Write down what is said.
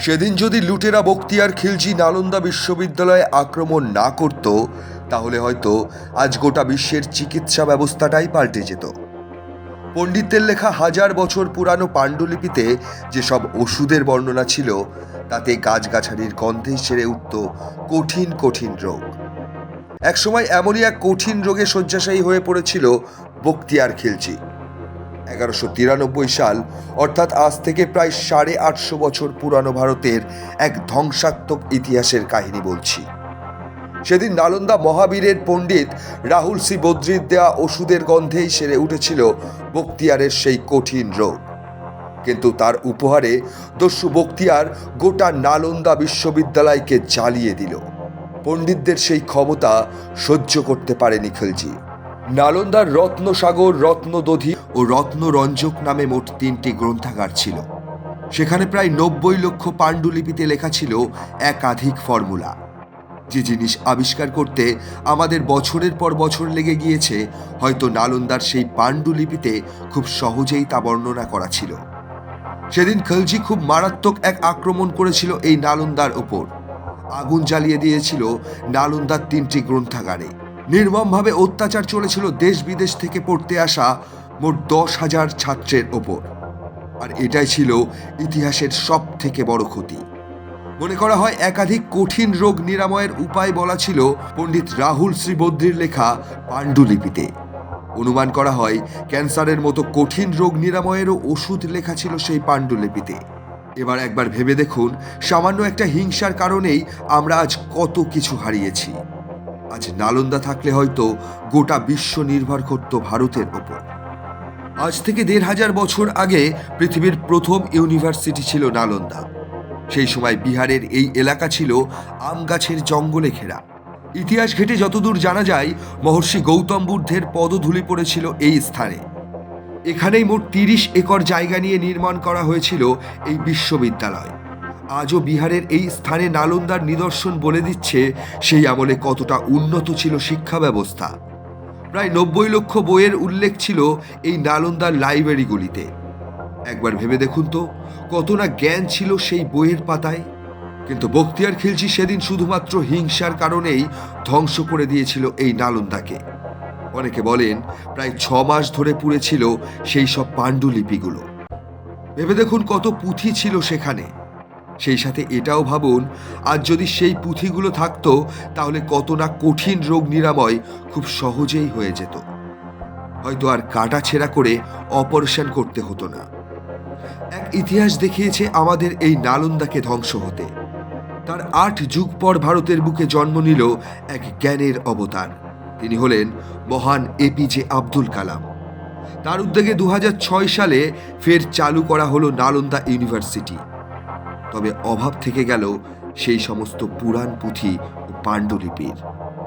সেদিন যদি লুটেরা বক্তিয়ার খিলজি নালন্দা বিশ্ববিদ্যালয়ে আক্রমণ না করত, তাহলে হয়তো আজ গোটা বিশ্বের চিকিৎসা ব্যবস্থাটাই পাল্টে যেত। পণ্ডিতদের লেখা হাজার বছর পুরানো পাণ্ডুলিপিতে যেসব ওষুধের বর্ণনা ছিল, তাতে গাছগাছালির গন্ধে সেরে উঠত কঠিন কঠিন রোগ। একসময় এমনই এক কঠিন রোগে শয্যাশায়ী হয়ে পড়েছিল বক্তিয়ার খিলজি। এগারোশো তিরানব্বই সাল, অর্থাৎ আজ থেকে প্রায় সাড়ে আটশো বছর পুরানো ভারতের এক ধ্বংসাত্মক ইতিহাসের কাহিনী বলছি। সেদিন নালন্দা মহাবীরের পণ্ডিত রাহুল সি বদ্রির দেয়া ওষুধের গন্ধেই সেরে উঠেছিল বক্তিয়ারের সেই কঠিন রোগ। কিন্তু তার উপহারে দস্যু বক্তিয়ার গোটা নালন্দা বিশ্ববিদ্যালয়কে জ্বালিয়ে দিল। পণ্ডিতদের সেই ক্ষমতা সহ্য করতে পারেনি খিলজি। নালন্দার রত্নসাগর রত্নদধি ও রত্নরঞ্জক নামে মোট তিনটি গ্রন্থাগার ছিল। সেখানে প্রায় নব্বই লক্ষ পাণ্ডুলিপিতে লেখা ছিল একাধিক ফর্মুলা। যে জিনিস আবিষ্কার করতে আমাদের বছরের পর বছর লেগে গিয়েছে, হয়তো নালন্দার সেই পাণ্ডুলিপিতে খুব সহজেই তা বর্ণনা করা ছিল। সেদিন খলজি খুব মারাত্মক এক আক্রমণ করেছিল এই নালন্দার ওপর। আগুন জ্বালিয়ে দিয়েছিল নালন্দার তিনটি গ্রন্থাগারে। নির্মমভাবে অত্যাচার চলেছিল দেশ বিদেশ থেকে পড়তে আসা মোট দশ হাজার ছাত্রের ওপর। আর এটাই ছিল ইতিহাসের সব থেকে বড় ক্ষতি। মনে করা হয় একাধিক কঠিন রোগ নিরাময়ের উপায় বলা ছিল পণ্ডিত রাহুল শ্রীবদ্রির লেখা পাণ্ডুলিপিতে। অনুমান করা হয় ক্যান্সারের মতো কঠিন রোগ নিরাময়েরও ওষুধ লেখা ছিল সেই পাণ্ডুলিপিতে। এবার একবার ভেবে দেখুন, সামান্য একটা হিংসার কারণেই আমরা আজ কত কিছু হারিয়েছি। আজ নালন্দা থাকলে হয়তো গোটা বিশ্ব নির্ভর করত ভারতের ওপর। আজ থেকে দেড় হাজার বছর আগে পৃথিবীর প্রথম ইউনিভার্সিটি ছিল নালন্দা। সেই সময় বিহারের এই এলাকা ছিল আম গাছের জঙ্গলে ঘেরা। ইতিহাস ঘেটে যতদূর জানা যায়, মহর্ষি গৌতম বুদ্ধের পদধূলি পড়েছিল এই স্থানে। এখানেই মোট তিরিশ একর জায়গা নিয়ে নির্মাণ করা হয়েছিল এই বিশ্ববিদ্যালয়। আজও বিহারের এই স্থানে নালন্দার নিদর্শন বলে দিচ্ছে সেই আমলে কতটা উন্নত ছিল শিক্ষা ব্যবস্থা। প্রায় নব্বই লক্ষ বইয়ের উল্লেখ ছিল এই নালন্দার লাইব্রেরিগুলিতে। একবার ভেবে দেখুন তো, কত না জ্ঞান ছিল সেই বইয়ের পাতায়। কিন্তু বক্তিয়ার খিলজি সেদিন শুধুমাত্র হিংসার কারণেই ধ্বংস করে দিয়েছিল এই নালন্দাকে। অনেকে বলেন প্রায় ছ মাস ধরে পুড়েছিল সেই সব পাণ্ডুলিপিগুলো। ভেবে দেখুন কত পুঁথি ছিল সেখানে। সেই সাথে এটাও ভাবুন আজ যদি সেই পুঁথিগুলো থাকতো, তাহলে কত না কঠিন রোগ নিরাময় খুব সহজেই হয়ে যেত। হয়তো আর কাটা ছেঁড়া করে অপারেশন করতে হতো না। এক ইতিহাস দেখিয়েছে আমাদের এই নালন্দাকে ধ্বংস হতে। তার আট যুগ পর ভারতের বুকে জন্ম নিল এক জ্ঞানের অবতার। তিনি হলেন মহান এপিজে আব্দুল কালাম। তার উদ্যোগে দু হাজার ছয় সালে ফের চালু করা হলো নালন্দা ইউনিভার্সিটি। তবে অভাব থেকে গেল সেই সমস্ত পুরাণ পুঁথি ও পাণ্ডুলিপির।